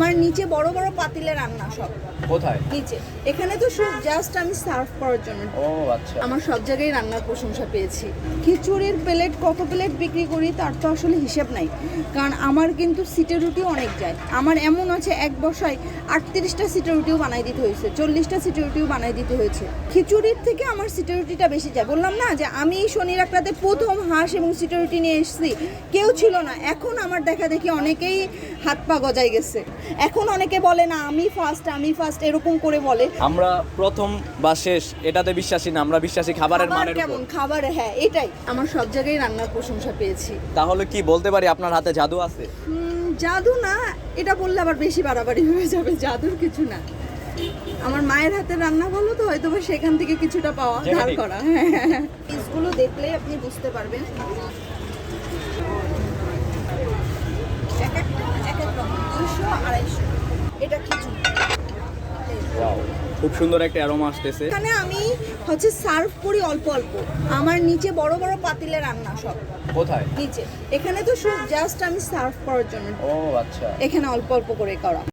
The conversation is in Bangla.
আমার নিচে বড় বড় পাতিলে রান্না সব। কোথায়? নিচে। এখানে তো সব জাস্ট আমি সার্ভ করার জন্য। ও আচ্ছা। আমার সব জায়গায় রান্নার প্রশংসা পেয়েছি। খিচুড়ির প্লেট কত প্লেট বিক্রি করি তার তো আসলে হিসেব নাই। কারণ আমার কিন্তু সিটের রুটিও অনেক যায়। আমার এমন আছে এক বসায় আটত্রিশটা সিটের রুটিও বানাই দিতে হয়েছে চল্লিশটা সিটের রুটিও বানাই দিতে হয়েছে। খিচুড়ির থেকে আমার সিটের রুটিটা বেশি যায়। বললাম না যে আমি শনি রাখটাতে প্রথম হাঁস এবং সিটের রুটি নিয়ে এসেছি কেউ ছিল না। এখন আমার দেখা দেখি অনেকেই হাত পা গজাই গেছে। এখন অনেকে বলে না আমি ফার্স্ট আমি ফার্স্ট এরকম করে বলে। আমরা প্রথম বা শেষ এটাতে বিশ্বাসী না আমরা বিশ্বাসী খাবারের খাবার মানের উপর। কেমন খাবার হ্যাঁ এটাই। আমার সব জায়গায় রান্নার প্রশংসা পেয়েছি। তাহলে কি বলতে পারি আপনার হাতে জাদু আছে? জাদু না এটা বললে আবার বেশি বাড়াবাড়ি হয়ে যাবে জাদুর কিছু না। আমার মায়ের হাতে রান্না ভালো তো হয়তো সেখান থেকে কিছুটা পাওয়া ধার. করা হ্যাঁ। পিসগুলো দেখলেই আপনি বুঝতে পারবেন এক একটা এক এক রকম দুইশো আড়াইশো এটা খিচুড়ি খুব সুন্দর একটা অ্যারোমা আসতেছে। এখানে আমি হচ্ছে সার্ভ করি অল্প অল্প। আমার নিচে বড় বড় পাতিলে রান্না সব। কোথায়? নিচে। এখানে তো শুধু জাস্ট আমি সার্ভ করার জন্য। ও আচ্ছা। এখানে অল্প অল্প করে করা।